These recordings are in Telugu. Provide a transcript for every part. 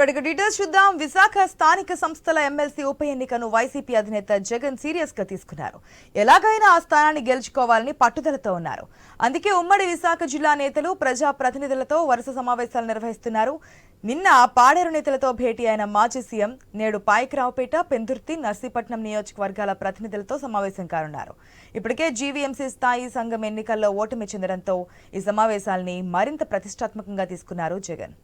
ఇప్పటికి డీటెయిల్స్ చూద్దాం. విశాఖ స్థానిక సంస్థల ఎమ్మెల్సీ ఉప ఎన్నికను వైసీపీ అధినేత జగన్ సీరియస్గా తీసుకున్నారు. ఎలాగైనా ఆ స్థానాన్ని గెలుచుకోవాలని పట్టుదలతో ఉన్నారు. అందుకే ఉమ్మడి విశాఖ జిల్లా నేతలు ప్రజా ప్రతినిధులతో వరుస సమావేశాలు నిర్వహిస్తున్నారు. నిన్న పాడేరు నేతలతో భేటీ అయిన మాజీ సీఎం నేడు పాయకరావుపేట పెందుర్తి నర్సీపట్నం నియోజకవర్గాల ప్రతినిధులతో సమావేశం కానున్నారు. ఇప్పటికే జీవీఎంసీ స్థాయి సంఘం ఎన్నికల్లో ఓటమి చెందడంతో ఈ సమావేశాల్ని మరింత ప్రతిష్టాత్మకంగా తీసుకున్నారు జగన్.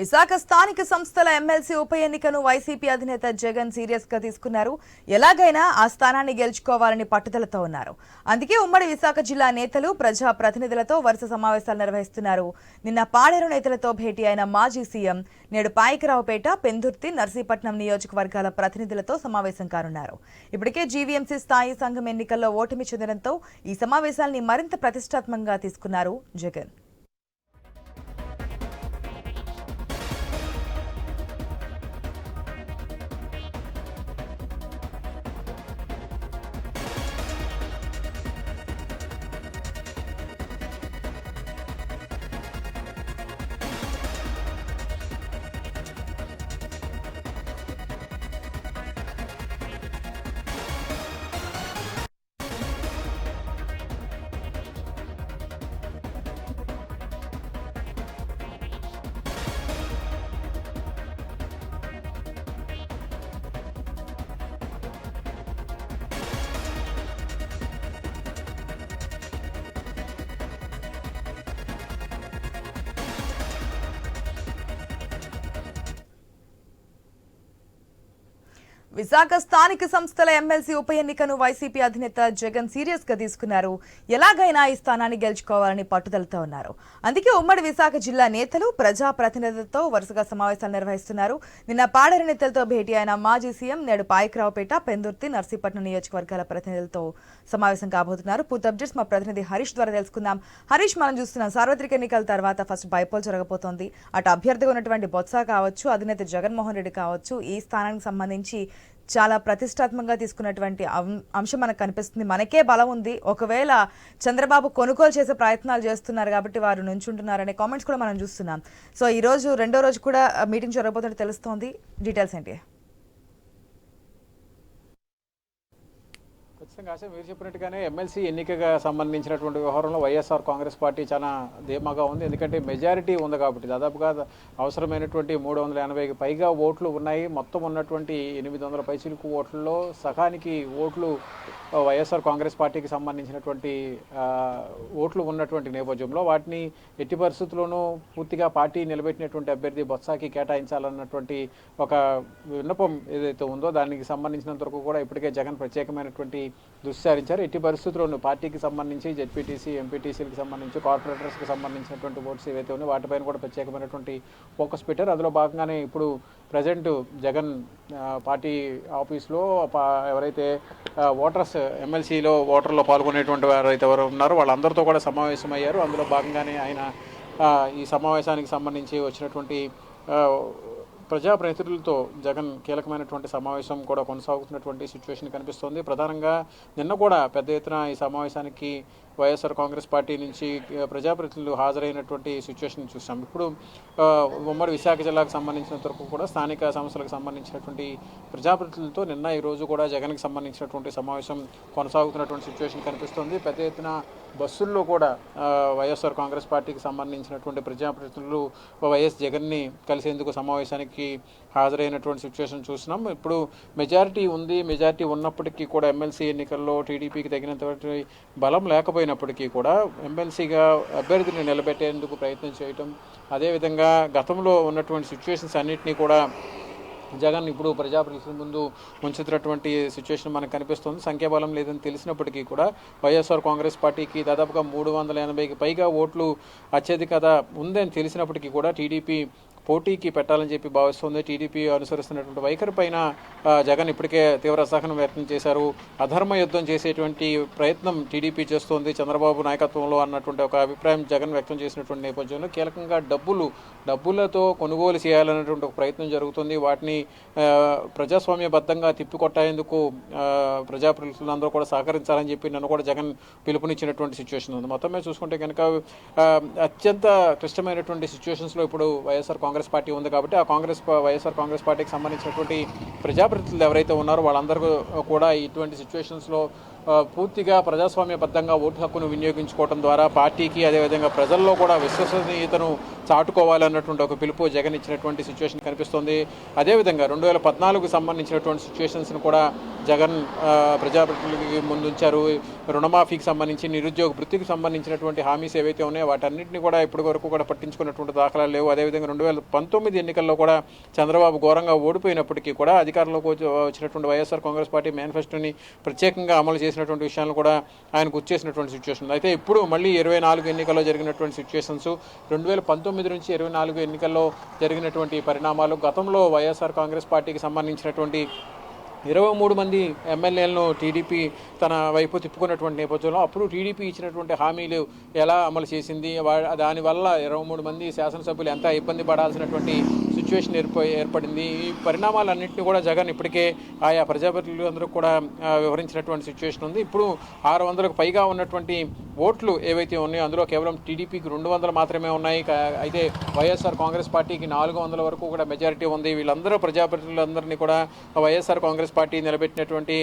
విశాఖ స్థానిక సంస్థల ఎమ్మెల్సీ ఉప ఎన్నికను వైసీపీ అధినేత జగన్ సీరియస్గా తీసుకున్నారు. ఎలాగైనా ఆ స్థానాన్ని గెలుచుకోవాలని పట్టుదలతో ఉన్నారు. అందుకే ఉమ్మడి విశాఖ జిల్లా నేతలు ప్రజా ప్రతినిధులతో వరుస సమావేశాలు నిర్వహిస్తున్నారు. నిన్న పాడేరు నేతలతో భేటీ అయిన మాజీ సీఎం నేడు పాయకరావుపేట పెందుర్తి నర్సీపట్నం నియోజకవర్గాల ప్రతినిధులతో సమావేశం కానున్నారు. ఇప్పటికే జీవీఎంసీ స్థాయి సంఘం ఎన్నికల్లో ఓటమి చెందడంతో ఈ సమావేశాల్ని మరింత ప్రతిష్టాత్మకంగా తీసుకున్నారు జగన్. విశాఖ స్థానిక సంస్థల ఎమ్మెల్సీ ఉప ఎన్నికను వైసీపీ అధినేత జగన్ సీరియస్గా తీసుకున్నారు. ఎలాగైనా ఈ స్థానాన్ని గెలుచుకోవాలని పట్టుదలతో ఉన్నారు. అందుకే ఉమ్మడి విశాఖ జిల్లా నేతలు ప్రజా ప్రతినిధులతో వరుసగా సమావేశాలు నిర్వహిస్తున్నారు. నిన్న పాడేరు నేతలతో భేటీ అయిన మాజీ సీఎం నేడు పాయకరావుపేట పెందుర్తి నర్సీపట్నం నియోజకవర్గాల ప్రతినిధులతో సమావేశం కాబోతున్నారు. పూర్తి అప్డేట్స్ మా ప్రతినిధి హరీష్ ద్వారా తెలుసుకుందాం. హరీష్ మనం చూస్తున్నాం సార్వత్రిక ఎన్నికల తర్వాత ఫస్ట్ బైపోల్ జరగబోతోంది. అటు అభ్యర్థిగా ఉన్నటువంటి బొత్స కావచ్చు అధినేత జగన్మోహన్ రెడ్డి కావచ్చు ఈ స్థానానికి సంబంధించి చాలా ప్రతిష్టాత్మకంగా తీసుకున్నటువంటి అం- అంశం మనకు కనిపిస్తుంది. మనకే బలం ఉంది. ఒకవేళ చంద్రబాబు కొనుగోలు చేసే ప్రయత్నాలు చేస్తున్నారు కాబట్టి వారు నుంచుంటున్నారనే కామెంట్స్ కూడా మనం చూస్తున్నాం. సో ఈ రోజు రెండో రోజు కూడా మీటింగ్ జరగబోతున్నట్టు తెలుస్తోంది. డీటెయిల్స్ ఏంటి? ఖచ్చితంగా ఆశ మీరు చెప్పినట్టుగానే ఎమ్మెల్సీ ఎన్నికగా సంబంధించినటువంటి వ్యవహారంలో వైఎస్ఆర్ కాంగ్రెస్ పార్టీ చాలా ధీమాగా ఉంది. ఎందుకంటే మెజారిటీ ఉంది కాబట్టి దాదాపుగా అవసరమైనటువంటి మూడు వందల ఎనభైకి పైగా ఓట్లు ఉన్నాయి. మొత్తం ఉన్నటువంటి ఎనిమిది వందల పైచిలుకు ఓట్లలో సగానికి ఓట్లు వైఎస్ఆర్ కాంగ్రెస్ పార్టీకి సంబంధించినటువంటి ఓట్లు ఉన్నటువంటి నేపథ్యంలో వాటిని ఎట్టి పరిస్థితుల్లోనూ పూర్తిగా పార్టీ నిలబెట్టినటువంటి అభ్యర్థి బొత్సాకి కేటాయించాలన్నటువంటి ఒక విన్నపం ఏదైతే ఉందో దానికి సంబంధించినంత వరకు కూడా ఇప్పటికే జగన్ ప్రత్యేకమైనటువంటి దుస్సారించారు. ఎట్టి పరిస్థితుల్లోనూ పార్టీకి సంబంధించి జెడ్పీటీసీ ఎంపీటీసీలకు సంబంధించి కార్పొరేటర్స్కి సంబంధించినటువంటి ఓట్స్ ఏవైతే ఉన్నాయో వాటిపైన కూడా ప్రత్యేకమైనటువంటి ఫోకస్ పెట్టారు. అందులో భాగంగానే ఇప్పుడు ప్రజెంట్ జగన్ పార్టీ ఆఫీస్లో ఎవరైతే ఓటర్స్ ఎమ్మెల్సీలో ఓటర్లో పాల్గొనేటువంటి వారు అయితే ఎవరు ఉన్నారో వాళ్ళందరితో కూడా సమావేశమయ్యారు. అందులో భాగంగానే ఆయన ఈ సమావేశానికి సంబంధించి వచ్చినటువంటి ప్రజాప్రతినిధులతో జగన్ కీలకమైనటువంటి సమావేశం కూడా కొనసాగుతున్నటువంటి సిచ్యువేషన్ కనిపిస్తోంది. ప్రధానంగా నిన్న కూడా పెద్ద ఎత్తున ఈ సమావేశానికి వైఎస్ఆర్ కాంగ్రెస్ పార్టీ నుంచి ప్రజాప్రతినిధులు హాజరైనటువంటి సిచ్యువేషన్ చూసాం. ఇప్పుడు ఉమ్మడి విశాఖ జిల్లాకు సంబంధించిన వరకు కూడా స్థానిక సంస్థలకు సంబంధించినటువంటి ప్రజాప్రతినిధులతో నిన్న ఈ రోజు కూడా జగన్కి సంబంధించినటువంటి సమావేశం కొనసాగుతున్నటువంటి సిచ్యువేషన్ కనిపిస్తుంది. పెద్ద ఎత్తున బస్సుల్లో కూడా వైఎస్ఆర్ కాంగ్రెస్ పార్టీకి సంబంధించినటువంటి ప్రజాప్రతినిధులు వైఎస్ జగన్ని కలిసేందుకు సమావేశానికి హాజరైనటువంటి సిచ్యువేషన్ చూస్తున్నాం ఇప్పుడు మెజారిటీ ఉంది. మెజారిటీ ఉన్నప్పటికీ కూడా ఎమ్మెల్సీ ఎన్నికల్లో టీడీపీకి తగినంత బలం లేకపోయినా లేకపోయినప్పటికీ కూడా ఎమ్మెల్సీగా అభ్యర్థిని నిలబెట్టేందుకు ప్రయత్నం చేయటం అదేవిధంగా గతంలో ఉన్నటువంటి సిచ్యువేషన్స్ అన్నింటినీ కూడా జగన్ ఇప్పుడు ప్రజాప్రతినిధుల ముందు ఉంచుతున్నటువంటి సిచ్యువేషన్ మనకు కనిపిస్తుంది. సంఖ్యాబలం లేదని తెలిసినప్పటికీ కూడా వైఎస్ఆర్ కాంగ్రెస్ పార్టీకి దాదాపుగా మూడు వందల ఎనభైకి పైగా ఓట్లు అత్యధికత ఉందని తెలిసినప్పటికీ కూడా టీడీపీ పోటీకి పెట్టాలని చెప్పి భావిస్తుంది. టీడీపీ అనుసరిస్తున్నటువంటి వైఖరి పైన జగన్ ఇప్పటికే తీవ్ర అసహనం వ్యక్తం చేశారు. అధర్మ యుద్ధం చేసేటువంటి ప్రయత్నం టీడీపీ చేస్తోంది. చంద్రబాబు నాయకత్వంలో అన్నటువంటి ఒక అభిప్రాయం జగన్ వ్యక్తం చేసినటువంటి నేపథ్యంలో కీలకంగా డబ్బులు డబ్బులతో కొనుగోలు చేయాలన్నటువంటి ఒక ప్రయత్నం జరుగుతుంది. వాటిని ప్రజాస్వామ్యబద్ధంగా తిప్పికొట్టేందుకు ప్రజాప్రతినిధులందరూ కూడా సహకరించాలని చెప్పి నన్ను కూడా జగన్ పిలుపునిచ్చినటువంటి సిచ్యువేషన్ ఉంది. మొత్తం మీద చూసుకుంటే కనుక అత్యంత క్లిష్టమైనటువంటి సిచ్యువేషన్స్లో ఇప్పుడు వైఎస్ఆర్ కాంగ్రెస్ పార్టీ ఉంది కాబట్టి ఆ కాంగ్రెస్ వైఎస్ఆర్ కాంగ్రెస్ పార్టీకి సంబంధించినటువంటి ప్రజాప్రతినిధులు ఎవరైతే ఉన్నారో వాళ్ళందరూ కూడా ఇటువంటి సిచ్యువేషన్స్లో పూర్తిగా ప్రజాస్వామ్యబద్ధంగా ఓటు హక్కును వినియోగించుకోవడం ద్వారా పార్టీకి అదేవిధంగా ప్రజల్లో కూడా విశ్వసనీయతను చాటుకోవాలన్నటువంటి ఒక పిలుపు జగన్ ఇచ్చినటువంటి సిచ్యువేషన్ కనిపిస్తుంది. అదేవిధంగా రెండు వేల పద్నాలుగు సంబంధించినటువంటి సిచ్యువేషన్స్ను కూడా జగన్ ప్రజాప్రతినిధులకి ముందుంచారు. రుణమాఫీకి సంబంధించి నిరుద్యోగ వృత్తికి సంబంధించినటువంటి హామీస్ ఏవైతే ఉన్నాయో వాటన్నిటిని కూడా ఇప్పటి వరకు కూడా పట్టించుకున్నటువంటి దాఖలాలు లేవు. అదేవిధంగా రెండు వేల పంతొమ్మిది ఎన్నికల్లో కూడా చంద్రబాబు ఘోరంగా ఓడిపోయినప్పటికీ కూడా అధికారంలోకి వచ్చినటువంటి వైఎస్ఆర్ కాంగ్రెస్ పార్టీ మేనిఫెస్టోని ప్రత్యేకంగా అమలు చేసి చేసినటువంటి విషయాలను కూడా ఆయన గుర్తు చేసినటువంటి సిచ్యువేషన్ అయితే ఇప్పుడు మళ్ళీ ఇరవై నాలుగు ఎన్నికల్లో జరిగినటువంటి సిచ్యువేషన్స్ రెండు వేల పంతొమ్మిది నుంచి ఇరవై నాలుగు ఎన్నికల్లో జరిగినటువంటి పరిణామాలు గతంలో వైఎస్ఆర్ కాంగ్రెస్ పార్టీకి సంబంధించినటువంటి ఇరవై మూడు మంది ఎమ్మెల్యేలను టీడీపీ తన వైపు తిప్పుకున్నటువంటి నేపథ్యంలో అప్పుడు టీడీపీ ఇచ్చినటువంటి హామీలు ఎలా అమలు చేసింది? వా- దానివల్ల ఇరవై మూడు మంది శాసనసభ్యులు ఎంత ఇబ్బంది పడాల్సినటువంటి సిచ్యువేషన్ ఏర్ప ఏర్పడింది. ఈ పరిణామాలన్నింటినీ కూడా జగన్ ఇప్పటికే ఆయా ప్రజాప్రతినిధులు అందరూ కూడా వివరించినటువంటి సిచ్యువేషన్ ఉంది. ఇప్పుడు ఆరు వందలకు పైగా ఉన్నటువంటి ఓట్లు ఏవైతే ఉన్నాయో అందులో కేవలం టీడీపీకి రెండు వందలు మాత్రమే ఉన్నాయి. అయితే వైఎస్ఆర్ కాంగ్రెస్ పార్టీకి నాలుగు వందల వరకు కూడా మెజారిటీ ఉంది. వీళ్ళందరూ ప్రజాప్రతినిధులందరినీ కూడా వైఎస్ఆర్ కాంగ్రెస్ పార్టీ నిలబెట్టినటువంటి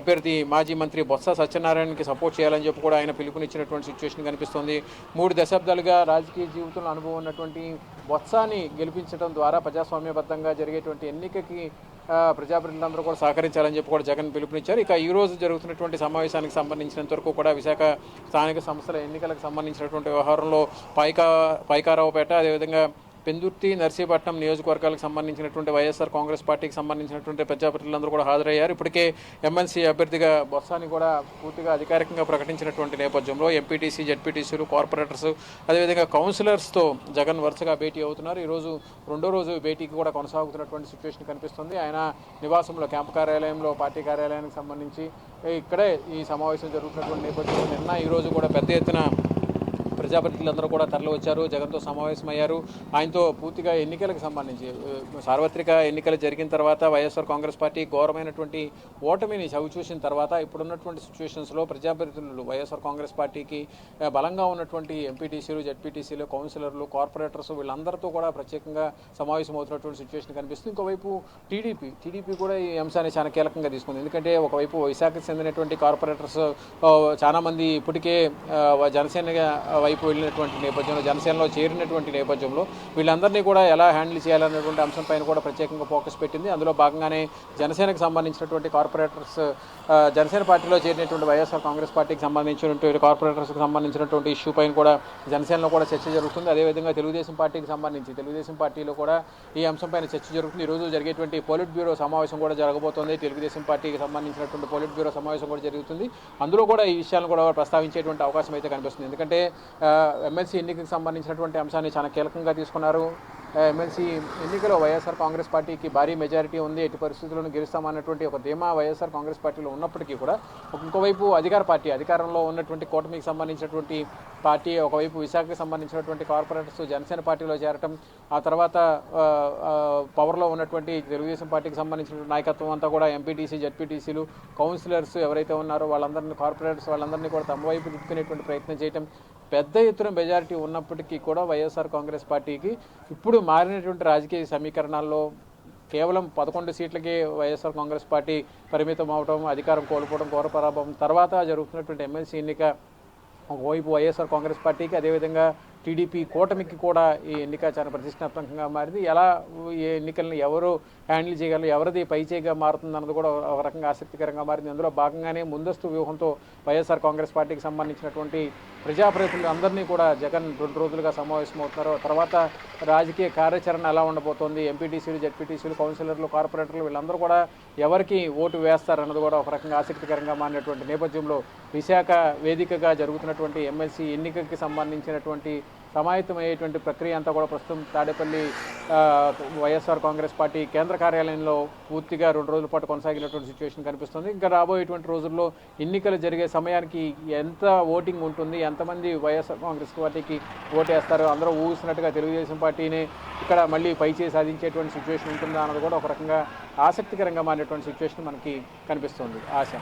అభ్యర్థి మాజీ మంత్రి బొత్స సత్యనారాయణకి సపోర్ట్ చేయాలని చెప్పి కూడా ఆయన పిలుపునిచ్చినటువంటి సిచ్యువేషన్ కనిపిస్తుంది. మూడు దశాబ్దాలుగా రాజకీయ జీవితంలో అనుభవం ఉన్నటువంటి బొత్సాని గెలిపించడం ద్వారా ప్రజాస్వామ్యబద్ధంగా జరిగేటువంటి ఎన్నికకి ఆ, ప్రజాప్రతినిధులందరూ కూడా సహకరించాలని చెప్పి కూడా జగన్ పిలుపునిచ్చారు. ఇక ఈ రోజు జరుగుతున్నటువంటి సమావేశానికి సంబంధించినంత వరకు కూడా విశాఖ స్థానిక సంస్థల ఎన్నికలకు సంబంధించినటువంటి వ్యవహారంలో పైకా పైకారావుపేట అదేవిధంగా పెందుర్తి నర్సీపట్నం నియోజకవర్గాలకు సంబంధించినటువంటి వైఎస్ఆర్ కాంగ్రెస్ పార్టీకి సంబంధించినటువంటి ప్రజాప్రతినిధులందరూ కూడా హాజరయ్యారు. ఇప్పటికే ఎమ్మెల్సీ అభ్యర్థిగా బొత్సాని కూడా పూర్తిగా అధికారికంగా ప్రకటించినటువంటి నేపథ్యంలో ఎంపీటీసీ జడ్పీటీసీలు కార్పొరేటర్స్ అదేవిధంగా కౌన్సిలర్స్తో జగన్ వరుసగా భేటీ అవుతున్నారు. ఈరోజు రెండో రోజు భేటీకి కూడా కొనసాగుతున్నటువంటి సిచ్యువేషన్ కనిపిస్తుంది. ఆయన నివాసంలో క్యాంపు కార్యాలయంలో పార్టీ కార్యాలయానికి సంబంధించి ఇక్కడే ఈ సమావేశం జరుగుతున్నటువంటి నేపథ్యంలో నిన్న ఈరోజు కూడా పెద్ద ఎత్తున ప్రజాప్రతినిధులందరూ కూడా తరలివచ్చారు జగన్తో సమావేశమయ్యారు. ఆయనతో పూర్తిగా ఎన్నికలకు సంబంధించి సార్వత్రిక ఎన్నికలు జరిగిన తర్వాత వైఎస్ఆర్ కాంగ్రెస్ పార్టీ ఘోరమైనటువంటి ఓటమిని చవిచూసిన తర్వాత ఇప్పుడున్నటువంటి సిచ్యువేషన్స్లో ప్రజాప్రతినిధులు వైఎస్ఆర్ కాంగ్రెస్ పార్టీకి బలంగా ఉన్నటువంటి ఎంపీటీసీలు జడ్పీటీసీలు కౌన్సిలర్లు కార్పొరేటర్స్ వీళ్ళందరితో కూడా ప్రత్యేకంగా సమావేశం అవుతున్నటువంటి సిచ్యువేషన్ కనిపిస్తుంది. ఇంకోవైపు టీడీపీ టీడీపీ కూడా ఈ అంశాన్ని చాలా కీలకంగా తీసుకుంది. ఎందుకంటే ఒకవైపు విశాఖకు చెందినటువంటి కార్పొరేటర్స్ చాలామంది చాలా మంది ఇప్పటికే జనసేన వైపు వెళ్ళినటువంటి నేపథ్యంలో జనసేనలో చేరినటువంటి నేపథ్యంలో వీళ్ళందరినీ కూడా ఎలా హ్యాండిల్ చేయాలనేటువంటి అంశంపైన కూడా ప్రత్యేకంగా ఫోకస్ పెట్టింది. అందులో భాగంగానే జనసేనకు సంబంధించినటువంటి కార్పొరేటర్స్ జనసేన పార్టీలో చేరినటువంటి వైఎస్ఆర్ కాంగ్రెస్ పార్టీకి సంబంధించినటువంటి కార్పొరేటర్స్కి సంబంధించినటువంటి ఇష్యూ పైన కూడా జనసేనలో కూడా చర్చ జరుగుతుంది. అదేవిధంగా తెలుగుదేశం పార్టీకి సంబంధించి తెలుగుదేశం పార్టీలో కూడా ఈ అంశంపైన చర్చ జరుగుతుంది. ఈరోజు జరిగేటువంటి పోలిట్ బ్యూరో సమావేశం కూడా జరగబోతోంది. తెలుగుదేశం పార్టీకి సంబంధించినటువంటి పోలిట్ బ్యూరో సమావేశం కూడా జరుగుతుంది. అందులో కూడా ఈ విషయాలను కూడా ప్రస్తావించేటువంటి అవకాశం అయితే కనిపిస్తుంది. ఎందుకంటే ఎమ్మెల్సీ ఎన్నికకు సంబంధించినటువంటి అంశాన్ని చాలా కీలకంగా తీసుకున్నారు. ఎమ్మెల్సీ ఎన్నికలో వైఎస్ఆర్ కాంగ్రెస్ పార్టీకి భారీ మెజారిటీ ఉంది ఎట్టి పరిస్థితుల్లోనూ గెలుస్తామన్నటువంటి ఒక ధీమా వైఎస్ఆర్ కాంగ్రెస్ పార్టీలో ఉన్నప్పటికీ కూడా ఒక- ఇంకోవైపు అధికార పార్టీ అధికారంలో ఉన్నటువంటి కూటమికి సంబంధించినటువంటి పార్టీ ఒకవైపు విశాఖకు సంబంధించినటువంటి కార్పొరేటర్స్ జనసేన పార్టీలో చేరటం ఆ తర్వాత పవర్లో ఉన్నటువంటి తెలుగుదేశం పార్టీకి సంబంధించిన నాయకత్వం అంతా కూడా ఎంపీటీసీ జడ్పీటీసీలు కౌన్సిలర్స్ ఎవరైతే ఉన్నారో వాళ్ళందరినీ కార్పొరేటర్స్ వాళ్ళందరినీ కూడా తమ వైపు తిప్పుకునేటువంటి ప్రయత్నం చేయటం పెద్ద ఎత్తున మెజారిటీ ఉన్నప్పటికీ కూడా వైఎస్ఆర్ కాంగ్రెస్ పార్టీకి ఇప్పుడు మారినటువంటి రాజకీయ సమీకరణాల్లో కేవలం పదకొండు సీట్లకే వైఎస్ఆర్ కాంగ్రెస్ పార్టీ పరిమితం అవడం అధికారం కోల్పోవడం ఘోర పరాభవం తర్వాత జరుగుతున్నటువంటి ఎమ్మెల్సీ ఎన్నిక ఒకవైపు వైఎస్ఆర్ కాంగ్రెస్ పార్టీకి అదేవిధంగా టీడీపీ కూటమికి కూడా ఈ ఎన్నిక చాలా ప్రతిష్టాత్మకంగా మారింది. ఎలా ఈ ఎన్నికలను ఎవరు హ్యాండిల్ చేయగలరు ఎవరిది పైచేయిగా మారుతుంది అన్నది కూడా ఒక రకంగా ఆసక్తికరంగా మారింది. అందులో భాగంగానే ముందస్తు వ్యూహంతో వైఎస్ఆర్ కాంగ్రెస్ పార్టీకి సంబంధించినటువంటి ప్రజాప్రతినిధులు అందరినీ కూడా జగన్ రెండు రోజులుగా సమావేశమవుతున్నారు. తర్వాత రాజకీయ కార్యాచరణ ఎలా ఉండబోతోంది? ఎంపీటీసీలు జెడ్పీటీసీలు కౌన్సిలర్లు కార్పొరేటర్లు వీళ్ళందరూ కూడా ఎవరికి ఓటు వేస్తారన్నది కూడా ఒక రకంగా ఆసక్తికరంగా మారినటువంటి నేపథ్యంలో విశాఖ వేదికగా జరుగుతున్నటువంటి ఎమ్మెల్సీ ఎన్నికకి సంబంధించినటువంటి సమాయత్తమయ్యేటువంటి ప్రక్రియ అంతా కూడా ప్రస్తుతం తాడేపల్లి వైఎస్ఆర్ కాంగ్రెస్ పార్టీ కేంద్ర కార్యాలయంలో పూర్తిగా రెండు రోజుల పాటు కొనసాగినటువంటి సిచ్యువేషన్ కనిపిస్తుంది. ఇంకా రాబోయేటువంటి రోజుల్లో ఎన్నికలు జరిగే సమయానికి ఎంత ఓటింగ్ ఉంటుంది ఎంతమంది వైఎస్ఆర్ కాంగ్రెస్ పార్టీకి ఓటేస్తారు అందరూ ఊహిస్తున్నట్టుగా తెలుగుదేశం పార్టీని ఇక్కడ మళ్ళీ పైచేయి సాధించేటువంటి సిచ్యువేషన్ ఉంటుందా అన్నది కూడా ఒక రకంగా ఆసక్తికరంగా మారినటువంటి సిచ్యువేషన్ మనకి కనిపిస్తుంది. ఆశ.